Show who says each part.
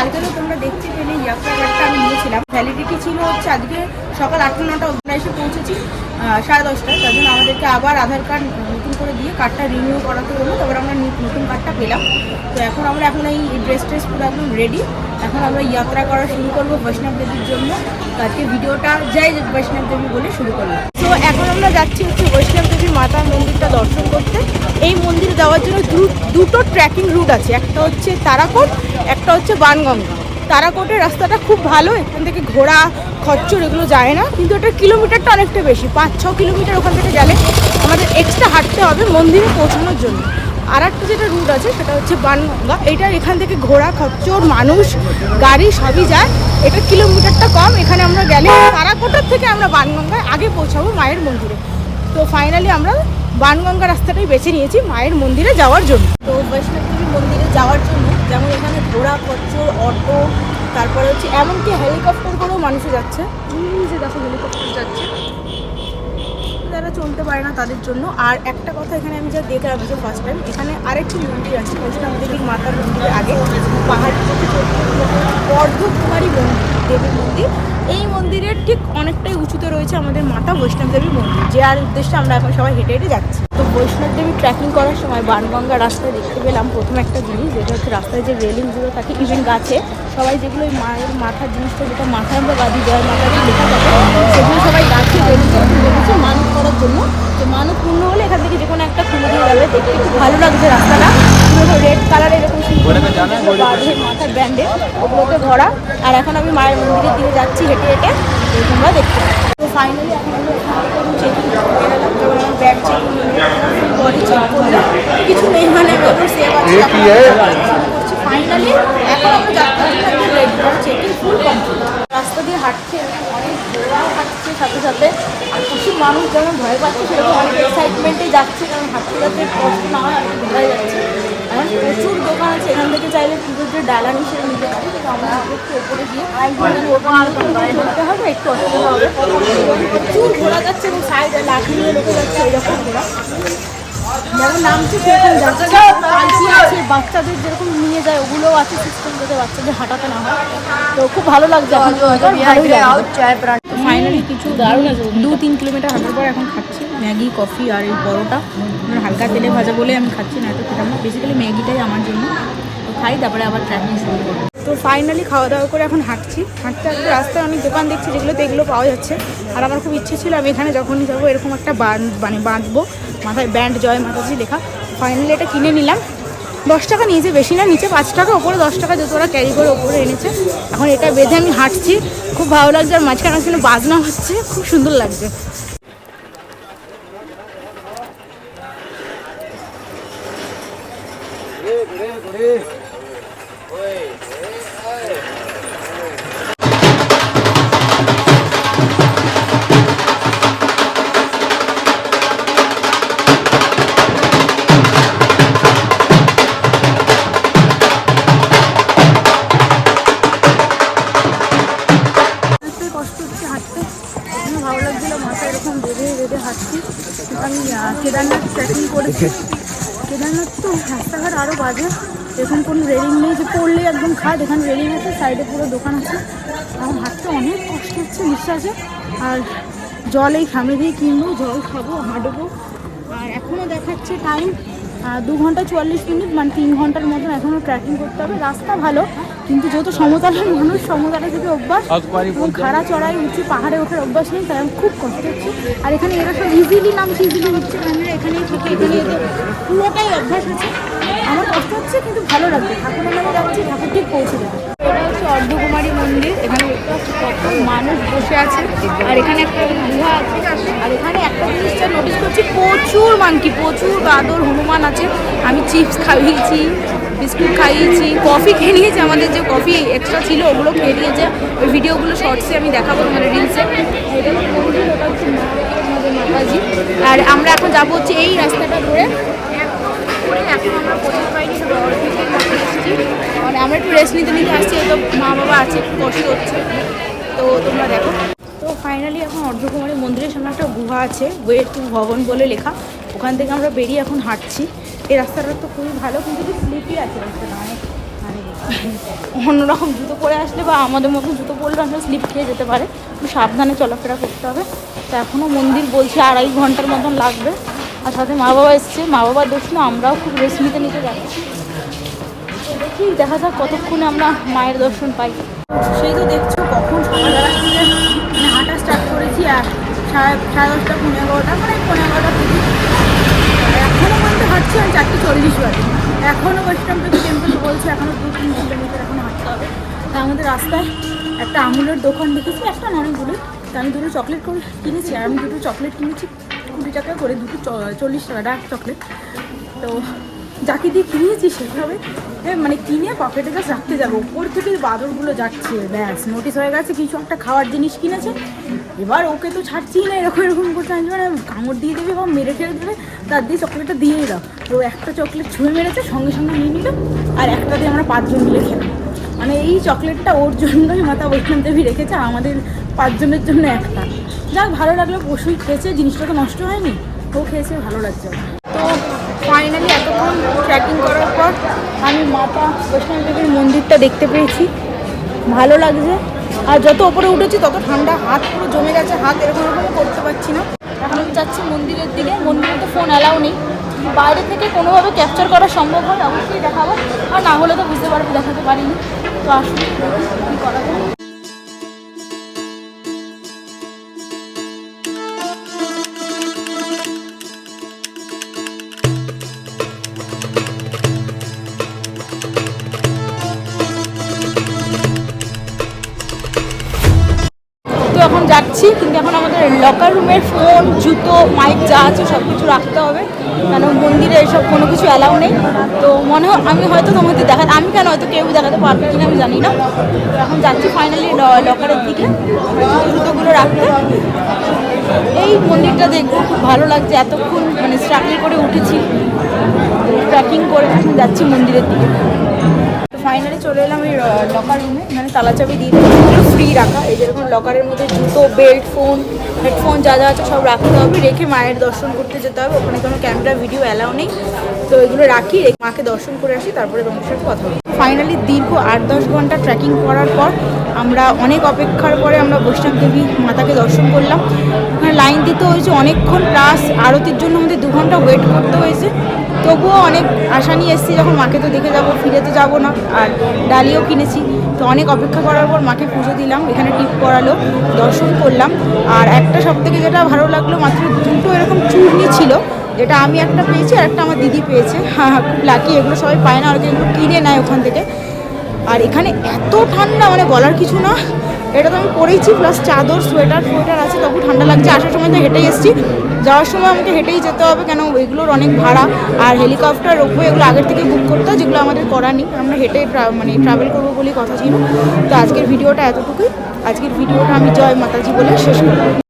Speaker 1: কালকে তো তোমরা দেখতে পেলে ইয়াত্রা কার্ডটা আমি নিয়েছিলাম। ভ্যালিডিটি ছিল হচ্ছে আজকে সকাল আটটা নটা আমরা এসে পৌঁছেছি সাড়ে দশটায়। তার জন্য আমাদেরকে আবার আধার কার্ড নতুন করে দিয়ে কার্ডটা রিনিউ করাতে হলো। তারপর আমরা নতুন কার্ডটা পেলাম। তো এখন আমরা এখন এই ড্রেস ট্রেস পুরো একদম রেডি এখন আমরা যাত্রা করা শুরু করব বৈষ্ণব দেবীর জন্য। আজকে ভিডিওটা জয় বৈষ্ণব দেবী বলে শুরু করব তো এখন আমরা যাচ্ছি হচ্ছে বৈষ্ণব দেবীর মাতার মন্দিরটা দর্শন করতে। এই মন্দিরে যাওয়ার জন্য দুটো ট্রেকিং রুট আছে। একটা হচ্ছে তারাকোট, একটা হচ্ছে বানগঙ্গা তারাকোটের রাস্তাটা খুব ভালো, এখান থেকে ঘোড়া খরচর এগুলো যায় না, কিন্তু এটা কিলোমিটারটা অনেকটা বেশি, পাঁচ, ছ কিলোমিটার ওখান থেকে গেলে আমাদের এক্সট্রা হাঁটতে হবে মন্দিরে পৌঁছানোর জন্য। আর একটা যেটা রুট আছে সেটা হচ্ছে বানগঙ্গা। এটা এখান থেকে ঘোড়া খচ্চর মানুষ গাড়ি সবই যায়। এটা কিলোমিটারটা কম এখানে আমরা গেলে তারাকোটার থেকে আমরা বানগঙ্গায় আগে পৌঁছাবো মায়ের মন্দিরে। তো ফাইনালি আমরা বানগঙ্গা রাস্তাটাই বেছে নিয়েছি মায়ের মন্দিরে যাওয়ার জন্য। তো বৈষ্ণবদেবী মন্দিরে যাওয়ার জন্য যেমন এখানে ঘোড়া খচ্চর অটো তারপরে হচ্ছে এমনকি হেলিকপ্টার করেও মানুষে যাচ্ছে। যে দেখো হেলিকপ্টার যাচ্ছে। যারা চলতে পারে না তাদের জন্য। আর একটা কথা এখানে আমি যা দেখলাম যে ফার্স্ট টাইম এখানে আরেকটি মন্দির আছে বৈষ্ণব দেবীর মাতার মন্দিরের আগে, পাহাড় অর্ধকুমারী মন্দির, দেবীর মন্দির। এই মন্দিরের ঠিক অনেকটাই উঁচুতে রয়েছে আমাদের মাতা বৈষ্ণব দেবীর মন্দির, যে আর উদ্দেশ্যে আমরা এখন সবাই হেঁটে হেঁটে যাচ্ছি। তো বৈষ্ণব দেবী ট্রেকিং করার সময় বানগঙ্গা রাস্তায় দেখতে পেলাম প্রথম একটা জিনিস, যেটা হচ্ছে রাস্তায় যে রেলিংগুলো থাকে ইভেন গাছে, সবাই যেগুলো মায়ের মাথার জিনিসটা, যেটা মাথায় আমরা জয় মাতা দিয়ে লেখা থাকে, সেগুলো সবাই গাছে রেলিং জন্য। তো মানত পূর্ণ হলে এখান থেকে যে কোনো একটা খুলে দিয়ে যাবে। দেখতে খুব ভালো লাগছে রাস্তাটা। রেড কালার এরকম বাঁধে মাথার ব্যান্ডে ওগুলোতে ভরা আর এখন আমি মায়ের মন্দিরের দিকে যাচ্ছি হেঁটে হেঁটে। তোমরা দেখতে তো ফাইনালি এখন আমরা চেকিং ব্যাগ বডি চেক করলাম কিছু নেই মানে ওদের সেভ আছে ফাইনালি এখন আমরা যাত্রা চেকিং ফুল কমপ্লিট রাস্তা দিয়ে হাঁটছে অনেক ঘোড়াও হাঁটছে সাথে সাথে। প্রচুর মানুষ যেমন ভয় পাচ্ছে সেরকম অনেক এক্সাইটমেন্টে যাচ্ছে কারণ হাঁটতে যাতে কষ্ট না হয় আর কি বোঝাই যাচ্ছে। এখন প্রচুর দোকান আছে এখান থেকে চাইলে পুজোর যে ডালা মিশিয়ে নিতে পারি কিন্তু আমরা একটু ওপরে গিয়ে চলতে হবে একটু অসুবিধা হবে। প্রচুর ঘোরা যাচ্ছে এবং সাইডে লাঠি নিয়ে রেখে যাচ্ছে এরকম ঘোরা। যেমন নামছে সেরকম যাচ্ছে। আছে বাচ্চাদের যেরকম নিয়ে যায় ওগুলোও আছে সিস্টেম যাতে বাচ্চাদের হাঁটাতে না হয়। তো খুব ভালো লাগছে। ফাইনালি কিছু দারুণ আছে। দু তিন কিলোমিটার হাঁটার পর এখন খাচ্ছি। ম্যাগি কফি আর এই পরোটা। আমার হালকা তেলে ভাজা বলে আমি খাচ্ছি না এত খেতাম না। বেসিক্যালি ম্যাগিটাই আমার জন্য। তো খাই তারপরে আবার ট্র্যাকিং শুরু করব। তো ফাইনালি খাওয়া দাওয়া করে এখন হাঁটছি। হাঁটতে হাঁটতে রাস্তায় অনেক দোকান দেখছি যেগুলোতে এগুলো পাওয়া যাচ্ছে। আর আমার খুব ইচ্ছে ছিল আমি এখানে যখনই যাব এরকম একটা বান মানে বাঁধবো। মাথায় ব্যান্ড জয় মাতাজি লেখা। ফাইনালি এটা কিনে নিলাম। দশ টাকা নিয়েছে, বেশি না, নিচে পাঁচ টাকা ওপরে দশ টাকা যত ওরা ক্যারি করে ওপরে এনেছে। এখন এটা বেঁধে আমি হাঁটছি, খুব ভালো লাগছে আর মাঝখানে মাঝখানে বাজনা হচ্ছে, খুব সুন্দর লাগছে। হাঁটতে ট্রেকিং করেছি। কেদারনাথ তো রাস্তাঘাট আরও বাজে। এখানে কোনো রেলিং নেই যে পড়লে একদম খাট, এখানে রেলিং আছে সাইডে পুরো দোকান আছে। এখন হাঁটতে অনেক কষ্ট হচ্ছে নিঃশ্বাসে আর জল এই খামে দিয়ে কিনবো, জল খাব, হাঁটবো। আর এখনও দেখাচ্ছে টাইম দু ঘণ্টা চুয়াল্লিশ মিনিট মানে তিন ঘণ্টার মতন এখনও ট্রেকিং করতে হবে। রাস্তা ভালো কিন্তু যেহেতু সমতলের মানুষ সমতলে থেকে অভ্যাস এবং খাড়া চড়াই উঁচু পাহাড়ে ওঠার অভ্যাস নেই তাই আমার খুব কষ্ট হচ্ছে। আর এখানে এরা সব ইজিলি নামছে ইজিলি হচ্ছে? ক্যামেরা এখানেই থেকে এখানে এদের পুরোটাই অভ্যাস আছে। আমার কষ্ট হচ্ছে কিন্তু ভালো লাগছে। ঠাকুর মানে যাচ্ছি ঠাকুর ঠিক পৌঁছে দেবে এটা হচ্ছে অর্ধকুমারী মন্দির। এখানে কত মানুষ বসে আছে। আর এখানে একটা গুহা আছে। আর এখানে একটা জিনিসটা নোটিস করছি প্রচুর মানকি প্রচুর বাদর হনুমান আছে। আমি চিপস খাইয়েছি। বিস্কুট খাইয়েছি, কফি খেয়ে নিয়েছি আমাদের যে কফি এক্সট্রা ছিল ওগুলো খেয়ে নিয়েছে ওই ভিডিওগুলো শর্টসে আমি দেখাবো মানে রিলসে মাতাজি আর আমরা এখন যাব হচ্ছে এই রাস্তাটা ধরে। এখন আমরা একটু রেস্ট নিতে নিতে আসছি তো মা বাবা আছে, একটু কষ্ট হচ্ছে। তো তোমরা দেখো। তো ফাইনালি এখন অর্ধকুমারী মন্দিরের সামনে একটা গুহা আছে ওয়ে টু ভবন বলে লেখা। ওখান থেকে আমরা বেরিয়ে এখন হাঁটছি। এই রাস্তাটা তো খুবই ভালো, কিন্তু একটু স্লিপি আছে রাস্তাটা মানে মানে অন্যরকম জুতো পরে আসলে বা আমাদের মতন জুতো পরলে আমরা স্লিপ খেয়ে যেতে পারে। সাবধানে চলাফেরা করতে হবে। তো এখনও মন্দির বলছে আড়াই ঘণ্টার মতন লাগবে। আর সাথে মা বাবা এসছে, মা বাবার দোষ না আমরাও খুব রেস্ট নিতে নিতে যাচ্ছি। দেখি, দেখা যাক কতক্ষণে আমরা মায়ের দর্শন পাই। সেই তো দেখছ কখন সকালবেলা থেকে মানে হাঁটা স্টার্ট করেছি আর সাড়ে সাড়ে দশটা, পনেরো এগারোটা মানে পনেরো এগারোটা হাঁটছি আমি চারটে চল্লিশ বাজে। এখনও বৈষ্ণব দেবী টেম্পল বলছে এখনও দু তিন কিলোমিটার এখনও হাঁটতে হবে। তা আমাদের রাস্তায় একটা আমুলের দোকান দেখেছি একটা না অনেকগুলো তা আমি দুটো চকলেট করে কিনেছি আর আমি দুটো চকলেট কিনেছি কুড়ি টাকা করে দুটো চল্লিশ টাকা ডার্ক চকলেট তো যাকে দিয়ে কিনেছি সেভাবে এ, মানে কিনে পকেটে জাস্ট রাখতে যাব। ওপর থেকে বাদরগুলো যাচ্ছে ব্যাস নোটিস হয়ে গেছে কিছু একটা খাওয়ার জিনিস কিনেছে। এবার ওকে তো ছাড়ছিই না, এরকম এরকম করতে আমি মানে কামড় দিয়ে দেবে বা মেরে ফেলে দেবে, তার দিয়ে চকলেটটা দিয়েই দাও। তো একটা চকলেট ছুঁয়ে মেরেছে, সঙ্গে সঙ্গে নিয়ে নিল, আর একটা দিয়ে আমরা পাঁচজন মিলে খেলাম। মানে এই চকলেটটা ওর জন্যই মাতা বৈষ্ণব দেবী রেখেছে আমাদের পাঁচজনের জন্য একটা। যাক, ভালো লাগল, পশুই খেয়েছে, জিনিসটা তো নষ্ট হয়নি, ও খেয়েছে, ভালো লাগছে। তো ফাইনালি এতক্ষণ ট্রেকিং করার পর আমি মাতা বৈষ্ণব দেবীর মন্দিরটা দেখতে পেয়েছি। ভালো লাগছে আর যত ওপরে উঠেছি, তত ঠান্ডা, হাত পুরো জমে গেছে, হাত এরকম এরকম করতে পারছি না। এখন আমি যাচ্ছি মন্দিরের দিকে। মন্দিরে তো ফোন অ্যালাউ নেই। বাইরে থেকে কোনোভাবে ক্যাপচার করা সম্ভব হয়, অবশ্যই দেখাবো। আর না হলে তো বুঝতে পারব, দেখাতে পারিনি। তো আসলে কী করা যাচ্ছি কিন্তু এখন আমাদের লকার রুমের ফোন জুতো মাইক যা আছে সব কিছু রাখতে হবে। কেন মন্দিরে এসব কোনো কিছু অ্যালাউ নেই। তো মনে হয়, আমি হয়তো তোমাদের দেখা, আমি কেন হয়তো কেউ দেখাতে পারবে কিনা আমি জানি না। এখন যাচ্ছি ফাইনালি লকারের দিকে। জুতোগুলো রাখতে। এই মন্দিরটা দেখব, খুব ভালো লাগছে। এতক্ষণ মানে স্ট্রাগল করে উঠেছি। ট্র্যাকিং করে এখন যাচ্ছি মন্দিরের দিকে। ফাইনালি চলে এলাম এই লকার রুমে মানে তালা চাবি দিয়ে ফ্রি রাখা। লকারের মধ্যে জুতো, বেল্ট, ফোন, হেডফোন যা যা আছে সব রাখতে হবে। রেখে মায়ের দর্শন করতে যেতে হবে। ওখানে কোনো ক্যামেরা ভিডিও অ্যালাউ নেই। তো এগুলো রাখি মাকে দর্শন করে আসি, তারপরে তোমার সাথে কথা হবে। ফাইনালি দীর্ঘ আট দশ ঘণ্টা ট্রেকিং করার পর আমরা অনেক অপেক্ষার পরে আমরা বৈষ্ণব দেবী মাতাকে দর্শন করলাম। ওখানে লাইন দিতে হয়েছে অনেকক্ষণ প্লাস আরতির জন্য আমাদের দু ঘণ্টা ওয়েট করতে হয়েছে। তবুও অনেক আশা নিয়ে এসেছি যখন মাকে তো দেখে যাব, ফিরে তো যাব না। আর ডালিও কিনেছি। তো অনেক অপেক্ষা করার পর মাকে পুজো দিলাম, এখানে টিপ করালো দর্শন করলাম। আর একটা সব থেকে যেটা ভালো লাগল, মাত্র দুটো এরকম চূর্ণি ছিল, যেটা আমি একটা পেয়েছি আর একটা আমার দিদি পেয়েছে। হ্যাঁ খুব লাকি এগুলো সবাই পায় না আর এগুলো কিনে নেয় ওখান থেকে। আর এখানে এত ঠান্ডা মানে বলার কিছু না। এটা তো আমি পরেইছি প্লাস চাদর সোয়েটার সোয়েটার ঠান্ডা লাগছে, আসার সময় তো হেঁটেই এসেছি। যাওয়ার সময় আমাকে হেঁটেই যেতে হবে, কেন এগুলোর অনেক ভাড়া। আর হেলিকপ্টার, রোপওয়ে এগুলো আগের থেকে বুক করতে হয়, যেগুলো আমাদের করা নেই। আমরা হেঁটে মানে ট্রাভেল করব বলেই কথা ছিল। তো আজকের ভিডিওটা এতটুকুই। আজকের ভিডিওটা আমি জয় মাতাজি বলে শেষ করব